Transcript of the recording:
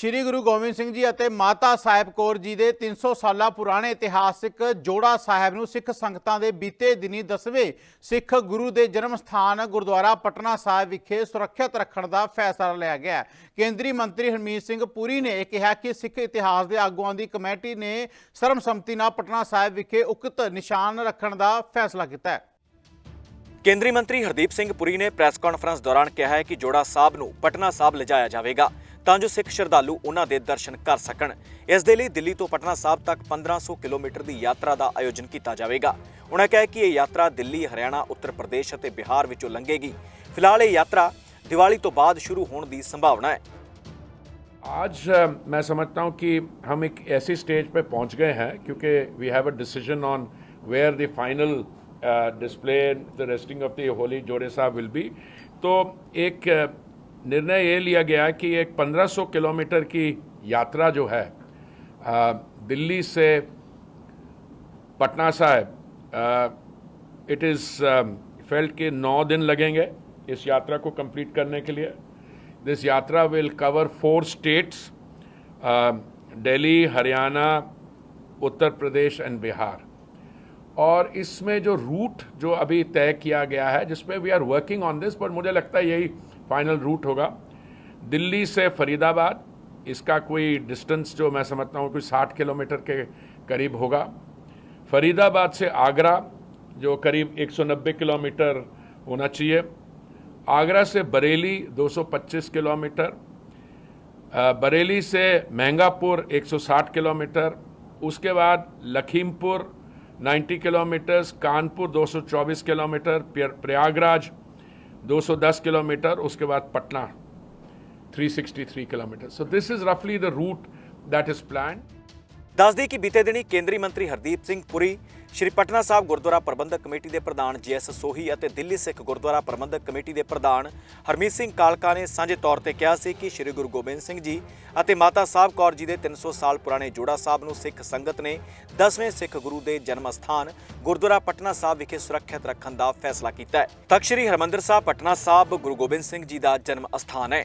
ਸ੍ਰੀ ਗੁਰੂ ਗੋਬਿੰਦ ਸਿੰਘ ਜੀ ਅਤੇ ਮਾਤਾ ਸਾਹਿਬ ਕੌਰ ਜੀ ਦੇ 300 ਸਾਲਾ ਪੁਰਾਣੇ ਇਤਿਹਾਸਿਕ ਜੋੜਾ ਸਾਹਿਬ ਨੂੰ ਸਿੱਖ ਸੰਗਤਾਂ ਦੇ ਬੀਤੇ ਦਿਨੀ ਦਸਵੇਂ ਸਿੱਖ ਗੁਰੂ ਦੇ ਜਨਮ ਸਥਾਨ ਗੁਰਦੁਆਰਾ ਪਟਨਾ ਸਾਹਿਬ ਵਿਖੇ ਸੁਰੱਖਿਅਤ ਰੱਖਣ ਦਾ ਫੈਸਲਾ ਲਿਆ ਗਿਆ ਕੇਂਦਰੀ ਮੰਤਰੀ ਹਰਮੀਤ ਸਿੰਘ ਪੁਰੀ ਨੇ ਕਿਹਾ ਕਿ ਸਿੱਖ ਇਤਿਹਾਸ ਦੇ ਆਗੂਆਂ ਦੀ ਕਮੇਟੀ ਨੇ ਸਰਬਸੰਮਤੀ ਨਾਲ ਪਟਨਾ ਸਾਹਿਬ ਵਿਖੇ ਉਕਤ ਨਿਸ਼ਾਨ ਰੱਖਣ ਦਾ ਫੈਸਲਾ ਕੀਤਾ ਹੈ। ਕੇਂਦਰੀ ਮੰਤਰੀ ਹਰਦੀਪ ਸਿੰਘ ਪੁਰੀ ਨੇ ਪ੍ਰੈਸ ਕਾਨਫਰੰਸ ਦੌਰਾਨ ਕਿਹਾ ਹੈ ਕਿ ਜੋੜਾ ਸਾਹਿਬ ਨੂੰ ਪਟਨਾ ਸਾਹਿਬ ਲਿਜਾਇਆ ਜਾਵੇਗਾ। ਤਾਂ ਜੋ ਸਿੱਖ ਸ਼ਰਧਾਲੂ ਉਹਨਾਂ ਦੇ ਦਰਸ਼ਨ ਕਰ ਸਕਣ ਇਸ ਦੇ ਲਈ ਦਿੱਲੀ ਤੋਂ ਪਟਨਾ ਸਾਹਿਬ ਤੱਕ 1500 ਕਿਲੋਮੀਟਰ ਦੀ ਯਾਤਰਾ ਦਾ ਆਯੋਜਨ ਕੀਤਾ ਜਾਵੇਗਾ ਉਹਨਾਂ ਕਿਹਾ ਕਿ ਇਹ ਯਾਤਰਾ ਦਿੱਲੀ ਹਰਿਆਣਾ ਉੱਤਰ ਪ੍ਰਦੇਸ਼ ਅਤੇ ਬਿਹਾਰ ਵਿੱਚੋਂ ਲੰਘੇਗੀ ਫਿਲਹਾਲ ਇਹ ਯਾਤਰਾ ਦੀਵਾਲੀ ਤੋਂ ਬਾਅਦ ਸ਼ੁਰੂ ਹੋਣ ਦੀ ਸੰਭਾਵਨਾ ਹੈ आज अ, मैं समझता हूँ कि हम एक ऐसी स्टेज पे पहुँच गए हैं क्योंकि we have a decision on where the final display the resting of the holy Jore Sahib will B तो एक अ, निर्णय ये लिया गया कि एक 1500 किलोमीटर की यात्रा जो है दिल्ली से पटना साहब इट इज़ फेल्ट के नौ दिन लगेंगे इस यात्रा को कंप्लीट करने के लिए। This yatra will cover four states Delhi, Haryana, Uttar Pradesh and Bihar. और इसमें जो रूट जो अभी तय किया गया है, जिसमें we are working on this पर मुझे लगता है यही फाइनल रूट होगा। दिल्ली से फरीदाबाद, इसका कोई डिस्टेंस जो मैं समझता हूँ, कोई 60 किलोमीटर के करीब होगा। फरीदाबाद से आगरा, जो करीब 190 किलोमीटर होना चाहिए। आगरा से बरेली 225 किलोमीटर। बरेली से महंगापुर 160 किलोमीटर। उसके बाद Lakhimpur 90 किलोमीटर्स कानपुर 224 किलोमीटर प्र- प्रयागराज 210 किलोमीटर उसके बाद Patna 363 kilometre so this is रफली the route that is planned ਦੱਸਦੀ ਕਿ ਬੀਤੇ ਦਿਨੀ ਕੇਂਦਰੀ ਮੰਤਰੀ ਹਰਦੀਪ ਸਿੰਘ ਪੁਰੀ, ਸ਼੍ਰੀ ਪਟਨਾ ਸਾਹਿਬ ਗੁਰਦੁਆਰਾ ਪ੍ਰਬੰਧਕ ਕਮੇਟੀ ਦੇ ਪ੍ਰਧਾਨ G S Sohi Delhi Sikh Gurdwara Prabandhak committee ਦੇ ਪ੍ਰਧਾਨ ਹਰਮੀਤ ਸਿੰਘ ਕਾਲਕਾ ਨੇ ਸਾਂਝੇ ਤੌਰ ਤੇ ਕਿਹਾ ਸੀ ਕਿ ਸ਼੍ਰੀ ਗੁਰੂ ਗੋਬਿੰਦ ਸਿੰਘ ਜੀ ਅਤੇ ਮਾਤਾ ਸਾਹਿਬ ਕੌਰ ਜੀ ਦੇ 300 ਸਾਲ ਪੁਰਾਣੇ ਜੋੜਾ ਸਾਹਿਬ ਨੂੰ ਸਿੱਖ ਸੰਗਤ ਨੇ 10ਵੇਂ ਸਿੱਖ ਗੁਰੂ ਦੇ ਜਨਮ ਸਥਾਨ ਗੁਰਦੁਆਰਾ ਪਟਨਾ ਸਾਹਿਬ ਵਿਖੇ ਸੁਰੱਖਿਅਤ ਰੱਖਣ ਦਾ ਫੈਸਲਾ ਕੀਤਾ ਹੈ। ਤਖਤ ਸ਼੍ਰੀ ਹਰਮੰਦਰ ਸਾਹਿਬ, ਪਟਨਾ ਸਾਹਿਬ ਗੁਰੂ ਗੋਬਿੰਦ ਸਿੰਘ ਜੀ ਦਾ ਜਨਮ ਅਸਥਾਨ ਹੈ।